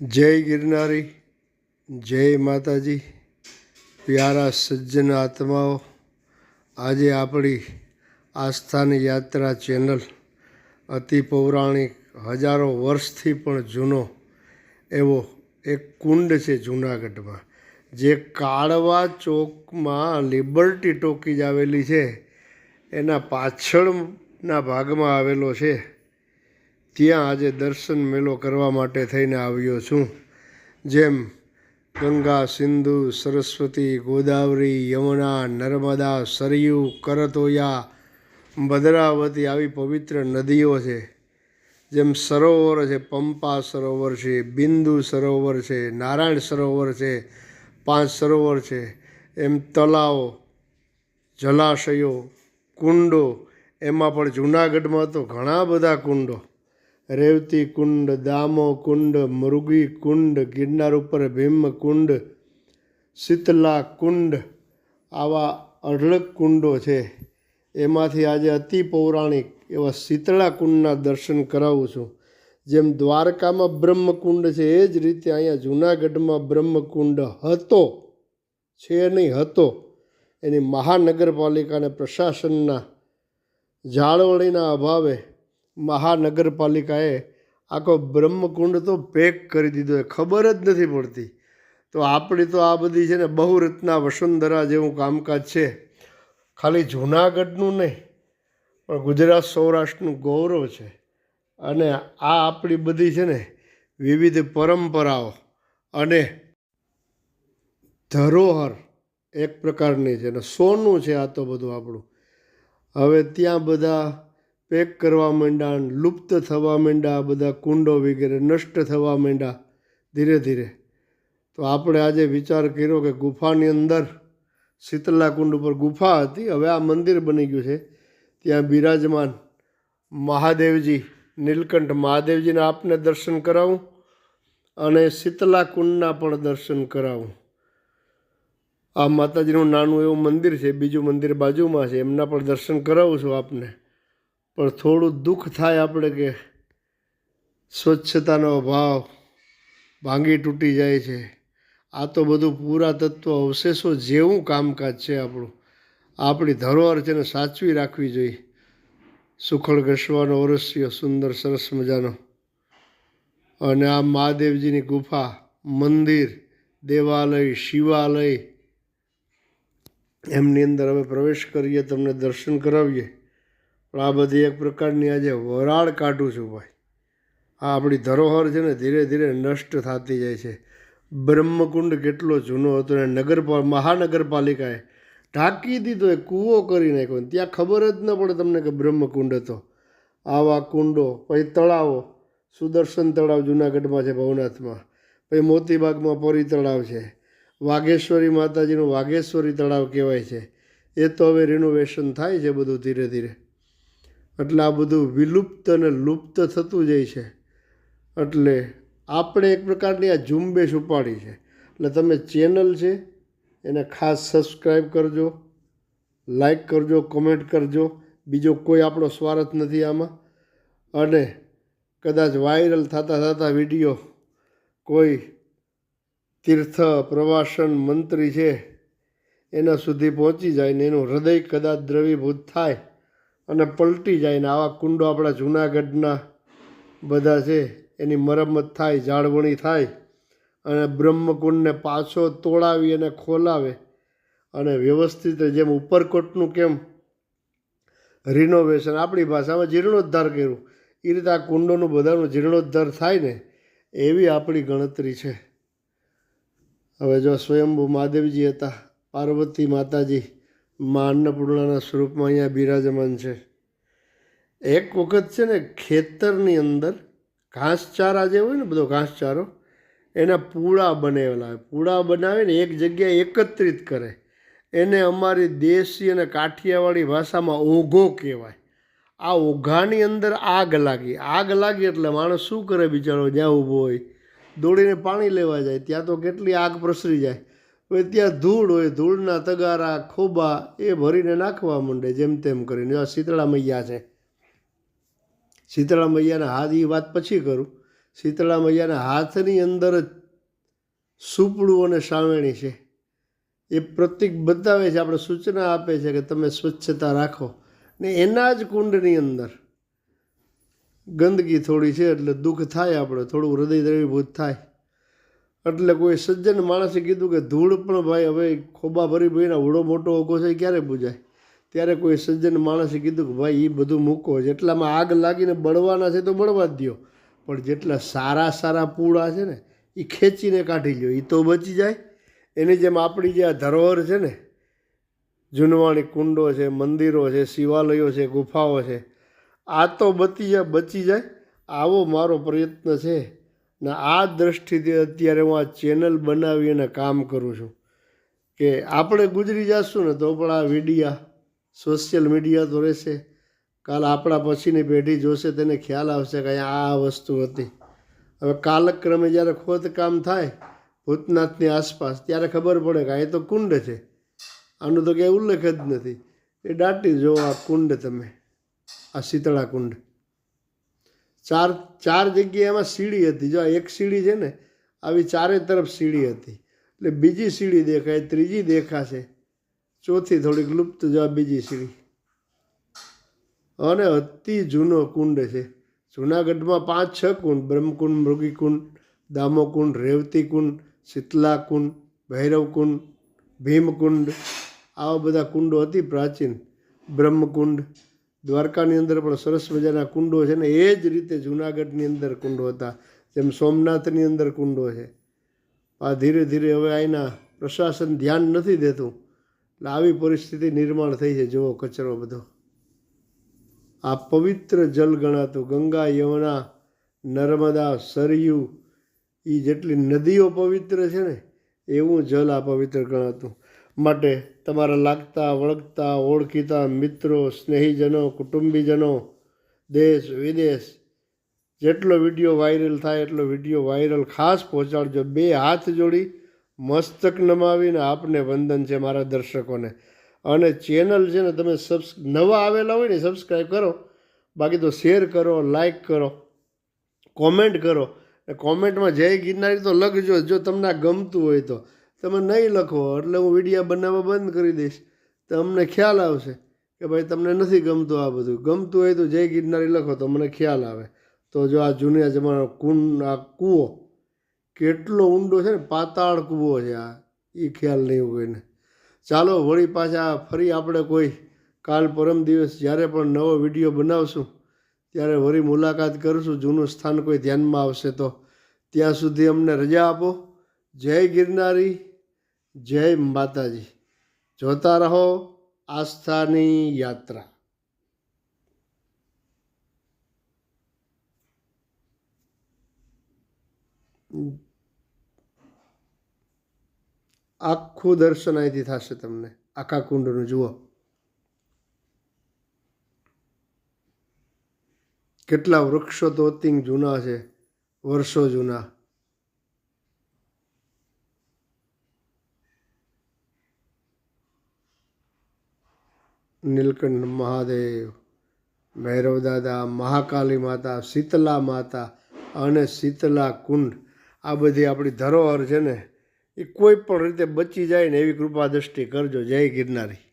જય ગિરનારી, જય માતાજી, પ્યારા સજ્જન આત્માઓ. આજે આપણી આસ્થાની યાત્રા ચેનલ અતિ પૌરાણિક હજારો વર્ષથી પણ જૂનો એવો એક કુંડ છે જૂનાગઢમાં, જે કાળવા ચોકમાં લિબર્ટી ટોકીજ આવેલી છે. એના પાછળના ભાગમાં આવેલો છે. ત્યાં આજે દર્શન મેળો કરવા માટે થઈને આવ્યો છું. જેમ ગંગા, સિંધુ, સરસ્વતી, ગોદાવરી, યમુના, નર્મદા, સરયુ, કરતોયા, ભદ્રાવતી આવી પવિત્ર નદીઓ છે. જેમ સરોવર છે, પંપા સરોવર છે, બિંદુ સરોવર છે, નારાયણ સરોવર છે, પાંચ સરોવર છે. એમ તલાવો જલાશયો, કુંડો, એમાં પણ જૂનાગઢમાં તો ઘણા બધા કુંડો. રેવતી કુંડ, દામો કુંડ, મૃગી કુંડ, ગિરનાર ઉપર ભીમ કુંડ, શીતલા કુંડ, આવા અઢળક કુંડો છે. એમાંથી આજે અતિ પૌરાણિક એવા શીતળા કુંડના દર્શન કરાવું છું. જેમ દ્વારકામાં બ્રહ્મકુંડ છે, એ જ રીતે અહીંયા જૂનાગઢમાં બ્રહ્મકુંડ હતો, છે નહીં હતો. એની મહાનગરપાલિકા અને પ્રશાસનના જાળવણીના અભાવે મહાનગરપાલિકાએ આખો બ્રહ્મકુંડ તો પેક કરી દીધો એ ખબર જ નથી પડતી. તો આપણી તો આ બધી છે ને બહુરત્ના વસુંધરા જેવું કામકાજ છે. ખાલી જૂનાગઢનું નહીં, પણ ગુજરાત સૌરાષ્ટ્રનું ગૌરવ છે. અને આ આપણી બધી છે ને વિવિધ પરંપરાઓ અને ધરોહર એક પ્રકારની છે અને સોનું છે આ તો બધું આપણું. હવે ત્યાં બધા પેક કરવા માંડ્યા લુપ્ત થવા માંડ્યા, આ બધા કુંડો વગેરે નષ્ટ થવા માંડ્યા ધીરે ધીરે. તો આપણે આજે વિચાર કર્યો કે ગુફાની અંદર શીતલા કુંડ ઉપર ગુફા હતી. હવે આ મંદિર બની ગયું છે. ત્યાં બિરાજમાન મહાદેવજી, નીલકંઠ મહાદેવજીને આપને દર્શન કરાવું અને શીતલા કુંડના પણ દર્શન કરાવું. આ માતાજીનું નાનું એવું મંદિર છે, બીજું મંદિર બાજુમાં છે. એમના પણ દર્શન કરાવું છું આપને. પણ થોડું દુઃખ થાય આપણે કે સ્વચ્છતાનો અભાવ ભાંગી તૂટી જાય છે. આ તો બધું પુરાતત્વ અવશેષો જેવું કામકાજ છે આપણું. આપણી ધરોહર છે સાચવી રાખવી જોઈએ. સુખડ ઘસવાનો ઓરસ્યો સુંદર, સરસ મજાનો. અને આ મહાદેવજીની ગુફા, મંદિર, દેવાલય, શિવાલય, એમની અંદર અમે પ્રવેશ કરીએ, તમને દર્શન કરાવીએ. પણ આ બધી એક પ્રકારની આજે વરાળ કાઢું છું ભાઈ. આ આપણી ધરોહર છે ને ધીરે ધીરે નષ્ટ થતી જાય છે. બ્રહ્મકુંડ કેટલો જૂનો હતો ને નગરપાલ, મહાનગરપાલિકાએ ઢાંકી દીધો એ કૂવો કરી નાખ્યો ત્યાં ખબર જ ન પડે તમને કે બ્રહ્મકુંડ હતો. આવા કુંડો, પછી તળાવો, સુદર્શન તળાવ જુનાગઢમાં છે ભવનાથમાં, પછી મોતીબાગમાં પરી તળાવ છે. વાઘેશ્વરી માતાજીનું વાઘેશ્વરી તળાવ કહેવાય છે. એ તો હવે રિનોવેશન થાય છે બધું ધીરે ધીરે. એટલે આ બધું વિલુપ્ત અને લુપ્ત થતું જાય છે. એટલે આપણે એક પ્રકારની આ ઝુંબેશ ઉપાડી છે. એટલે તમે ચેનલ છે, એને ખાસ સબસ્ક્રાઈબ કરજો લાઈક કરજો, કોમેન્ટ કરજો. બીજો કોઈ આપણો સ્વાર્થ નથી આમાં. અને કદાચ વાયરલ થતા થતા વીડિયો કોઈ તીર્થ, પ્રવાસન મંત્રી છે, એના સુધી પહોંચી જાય ને એનું હૃદય કદાચ દ્રવીભૂત થાય. અને પલટી જાય ને આવા કુંડો આપણા જૂનાગઢના બધા છે, એની મરમ્મત થાય જાળવણી થાય અને બ્રહ્મકુંડને પાછો તોડાવી અને ખોલાવે. અને વ્યવસ્થિત જેમ ઉપરકોટનું કેમ રિનોવેશન આપણી ભાષામાં જીર્ણોદ્ધાર કર્યું. એ રીતે આ કુંડોનું બધાનું જીર્ણોદ્ધાર થાય ને, એવી આપણી ગણતરી છે. હવે જો સ્વયંભૂ મહાદેવજી હતા, પાર્વતી માતાજી મા અન્નપૂર્ણાના સ્વરૂપમાં અહીંયા બિરાજમાન છે. એક વખત છે ને ખેતરની અંદર ઘાસચારા જે હોય ને બધો ઘાસચારો, એના પૂળા બનેલા હોય. પૂળા બનાવીને એક જગ્યાએ એકત્રિત કરે. એને અમારી દેશી અને કાઠિયાવાડી ભાષામાં ઓઘો કહેવાય. આ ઓઘાની અંદર આગ લાગી. આગ લાગી એટલે માણસ શું કરે બિચારો? જ્યાં ઊભો હોય. દોડીને પાણી લેવા જાય. ત્યાં તો કેટલી આગ પ્રસરી જાય. હવે ત્યાં ધૂળ હોય, ધૂળના તગારા, ખોબા, એ ભરીને નાખવા માંડે જેમ તેમ કરીને. આ શીતળા મૈયા છે. શીતળા મૈયાના હાથ એ વાત પછી કરું. શીતળા મૈયાના હાથની અંદર જ સુપડું અને સાવેણી છે. એ પ્રતિક બતાવે છે, આપણે સૂચના આપે છે કે તમે સ્વચ્છતા રાખો. ને એના જ કુંડની અંદર ગંદકી થોડી છે, એટલે દુઃખ થાય આપણે, થોડું હૃદય દ્રવીભૂત થાય. એટલે કોઈ સજ્જન માણસે કીધું કે ધૂળ પણ ભાઈ હવે ખોબા ભરી ભાઈને ઉડો મોટો ઓગો છે ક્યારે બુજાય ત્યારે કોઈ સજ્જન માણસે કીધું કે ભાઈ એ બધું મૂકો. જેટલામાં આગ લાગીને બળવાના છે તો બળવા જ દો પણ જેટલા સારા સારા પૂળા છે ને એ ખેંચીને કાઢી લ્યો. એ તો બચી જાય. એની જેમ આપણી જે આ ધરોહર છે ને, જૂનવાણી કુંડો છે, મંદિરો છે, શિવાલયો છે, ગુફાઓ છે, આ તો બચી જાય બચી જાય. આવો મારો પ્રયત્ન છે. ને આ દ્રષ્ટિથી અત્યારે હું આ ચેનલ બનાવી અને કામ કરું છું. કે આપણે ગુજરી જશું ને તો પણ આ મીડિયા સોશિયલ મીડિયા તો રહેશે. કાલ આપણા પછીની પેઢી જોશે, તેને ખ્યાલ આવશે કે આ વસ્તુ હતી. હવે કાલક્રમે જ્યારે ખોદકામ થાય, ભૂતનાથની આસપાસ, ત્યારે ખબર પડે કે આ તો કુંડ છે. આનું તો ક્યાંય ઉલ્લેખ જ નથી. એ દાટી જો આ કુંડ તમે, આ શીતળા કુંડ. ચાર ચાર જગ્યાએ એમાં સીડી હતી. જો એક સીડી છે ને, આવી ચારે તરફ સીડી હતી. એટલે બીજી સીડી દેખાય, ત્રીજી દેખાશે. ચોથી થોડીક લુપ્ત જો બીજી સીડી. અને અતિ જૂનો કુંડ છે. જૂનાગઢમાં પાંચ, છ કુંડ. બ્રહ્મકુંડ, મૃગીકુંડ, દામોકુંડ રેવતી કુંડ શીતલા કુંડ ભૈરવકુંડ, ભીમકુંડ. આવા બધા કુંડો અતિ પ્રાચીન. બ્રહ્મકુંડ દ્વારકાની અંદર પણ સરસ મજાના કુંડો છે ને એ જ રીતે જૂનાગઢની અંદર કુંડો હતા. જેમ સોમનાથની અંદર કુંડો છે. આ ધીરે ધીરે હવે અહીંના પ્રશાસન ધ્યાન નથી દેતું. એટલે આવી પરિસ્થિતિ નિર્માણ થઈ છે. જુઓ કચરો બધો. આ પવિત્ર જલ ગણાતું ગંગા, યમુના, નર્મદા, સરયુ એ જેટલી નદીઓ પવિત્ર છે ને, એવું જલ આ પવિત્ર ગણાતું. માટે તમારા લાગતા, વળગતા, ઓળખીતા મિત્રો, સ્નેહીજનો, કુટુંબીજનો, દેશ, વિદેશ, જેટલો વીડિયો વાયરલ થાય એટલો વીડિયો વાયરલ ખાસ પહોંચાડજો. બે હાથ જોડી મસ્તક નમાવીને આપને વંદન છે મારા દર્શકોને. અને ચેનલ છે ને તમે સબસ, નવા આવેલા હોય ને સબસ્ક્રાઈબ કરો. બાકી તો શેર કરો લાઈક કરો, કોમેન્ટ કરો. કોમેન્ટમાં જય ગિરનારી તો લખજો, જો તમને ગમતું હોય તો. તમે નહીં લખો એટલે હું વીડિયો બનાવવા બંધ કરી દઈશ. તો અમને ખ્યાલ આવશે કે ભાઈ તમને નથી ગમતું આ બધું. ગમતું હોય તો જય ગિરનારી લખો તો મને ખ્યાલ આવે. તો જો આ જૂના જમાના કુંડ આ કૂવો કેટલો ઊંડો છે ને, પાતાળ કૂવો છે આ. એ ખ્યાલ નહીં કોઈને ચાલો, વળી પાછા ફરી આપણે કોઈ કાલ પરમ દિવસ જ્યારે પણ નવો વીડિયો બનાવશું, ત્યારે વળી મુલાકાત કરીશું, જૂનું સ્થાન કોઈ ધ્યાનમાં આવશે તો. ત્યાં સુધી અમને રજા આપો. જય ગિરનારી. જય માતાજી. જોતા રહો આસ્થાની યાત્રા. આખું દર્શન અહીંથી થશે તમને. આખા કુંડનું, જુઓ. કેટલા વૃક્ષો તો અતિંગ જૂના છે, વર્ષો જૂના. નીલકંઠ મહાદેવ, ભૈરવ દાદા, મહાકાલી માતા, શીતલા માતા અને શીતલા કુંડ. આ બધી આપણી ધરોહર છે ને, એ કોઈ પણ રીતે બચી જાય ને એવી કૃપા દ્રષ્ટિ કરજો. જય ગિરનારી.